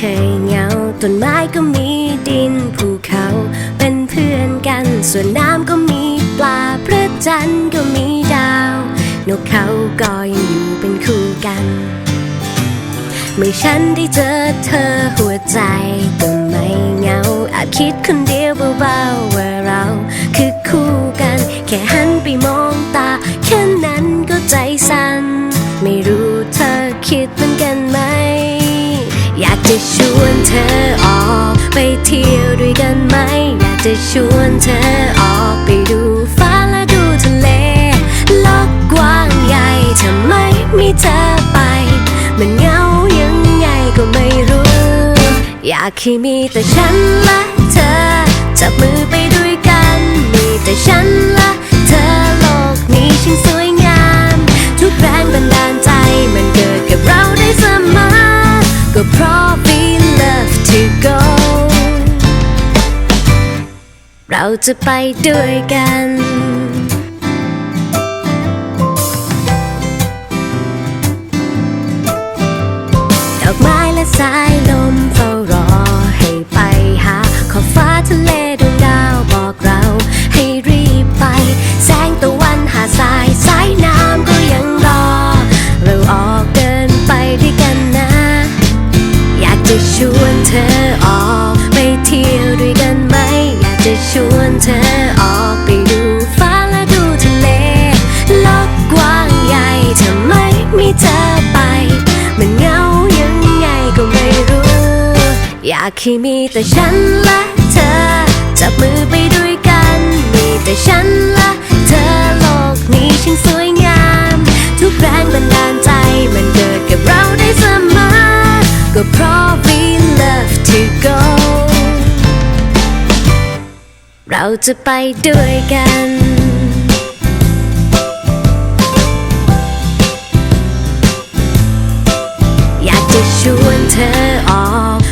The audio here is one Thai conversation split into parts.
เคยเหงาต้นไม้ก็มีดินภูเขาเป็นเพื่อนกัน ส่วนน้ำก็มีปลาพระจันทร์ก็มีดาวนกเขาก็ยังอยู่เป็นคู่กัน เมื่อฉันได้เจอเธอหัวใจก็ไม่เหงาอาจคิดคนเดียวเบาๆว่าเราคือคู่ วนเธอออกไปเที่ยวด้วยกันไหม อยากจะชวนเธอออกไปดูฟ้าและดูทะเลโลกกว้างใหญ่ทำไมมีเธอไป มันเหงายังไงก็ไม่รู้ อยากให้มีแต่ฉันและเธอจับมือไป เราจะไปด้วยกัน ดอกไม้และสายลมเฝ้ารอให้ไปหา ขอบฟ้าทะเลดวงดาวบอกเราให้รีบไป แสงตะวันหาดทรายสายน้ำก็ยังรอ เราออกเดินไปด้วยกันนะ อยากจะชวนเธอออกากให้มีแต่ฉันและเธอ จับมือไปด้วยกัน มีแต่ฉันและเธอโลกนี้ช่างสวยงาม ทุกแรงบันดาลใจมันเกิดกับเราได้เสมอ ก็เพราะ we love to go เราจะไปด้วยกันอยากจะชวนเธอ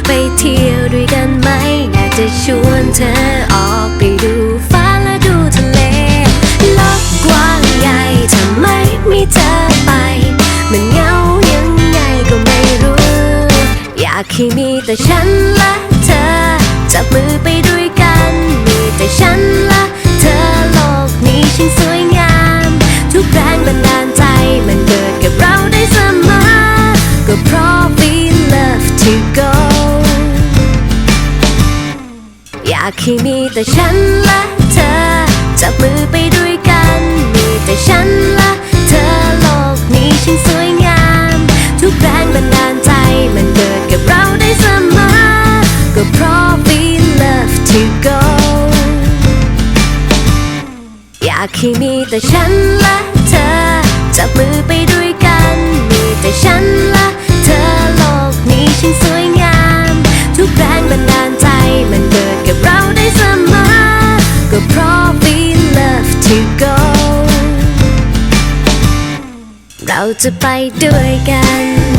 ไปเที่ยวด้วยกันไหม อยากจะชวนเธอออกไปดูฟ้าและดูทะเลโลกกว้างใหญ่ทำไมมีเธอไป มันเหงายังไงก็ไม่รู้ อยากให้มีแต่ฉันและเธอ จับมือไปด้วยกัน มีแต่ฉันและเธอโลกนี้ช่างสวยงาม อยากให้มีแต่ฉันและเธอจับมือไปด้วยกัน มีแต่ฉันและเธอโลกนี้ช่างสวยงาม ทุกแรงบันดาลใจมันเกิดกับเราได้เสมอ ก็เพราะ we love to go อยากให้มีแต่ฉันและเธอจับมือไปด้วยกัน มีแต่ฉันและเธอโลกนี้ช่างสวยงาม ทุกแรงบันดาลใจ จะไปด้วยกัน